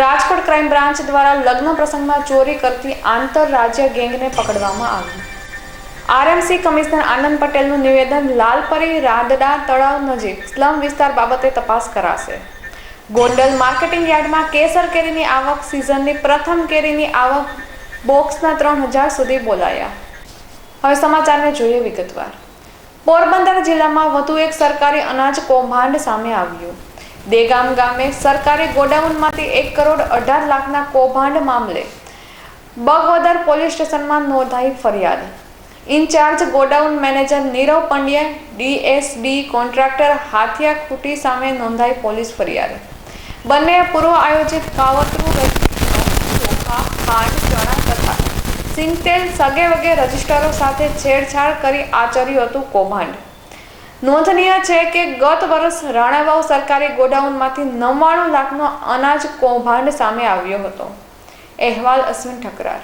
Rajkot crime branch દ્વારા લગ્ન પ્રસંગમાં ચોરી કરતી આંતરરાજ્ય ગેંગને પકડવામાં આવી. આરએમસી કમિશનર આનંદ પટેલનું નિવેદન, લાલપરી રાદડા તળાવ નજીક, સ્લમ વિસ્તાર બાબતે તપાસ કરાશે. ગોંડલ માર્કેટિંગ યાર્ડમાં કેસર કેરીની આવક સિઝનની પ્રથમ કેરીની આવક બોક્સના ત્રણ હજાર સુધી બોલાયા. હવે સમાચારને જોઈએ વિગતવાર. પોરબંદર જિલ્લામાં વધુ એક સરકારી અનાજ કૌભાંડ સામે આવ્યું. દેગામ ગામે સરકારી ગોડાઉનમાંથી એક કરોડ અઢાર લાખના કૌભાંડ મામલે બગવદર પોલીસ સ્ટેશનમાં નોંધાઈ ફરિયાદ. Incharge godown manager Nirav Pandya DSD contractor Hathiya Khuti સામે નોંધાઈ પોલીસ ફરિયાદ. બંને પૂર્વ આયોજિત કાવતરું ચોખા ખાંડ, ચણા સિંગતેલ સગે વગે રજિસ્ટરો સાથે છેડછાડ કરી આચર્યું હતું કૌભાંડ. નોંધનીય છે કે ગત વર્ષ રાણાવાવ સરકારી ગોડાઉનમાંથી નવ્વાણું લાખનો અનાજ કૌભાંડ સામે આવ્યો હતો. અહેવાલ અશ્વિન ઠકરાર.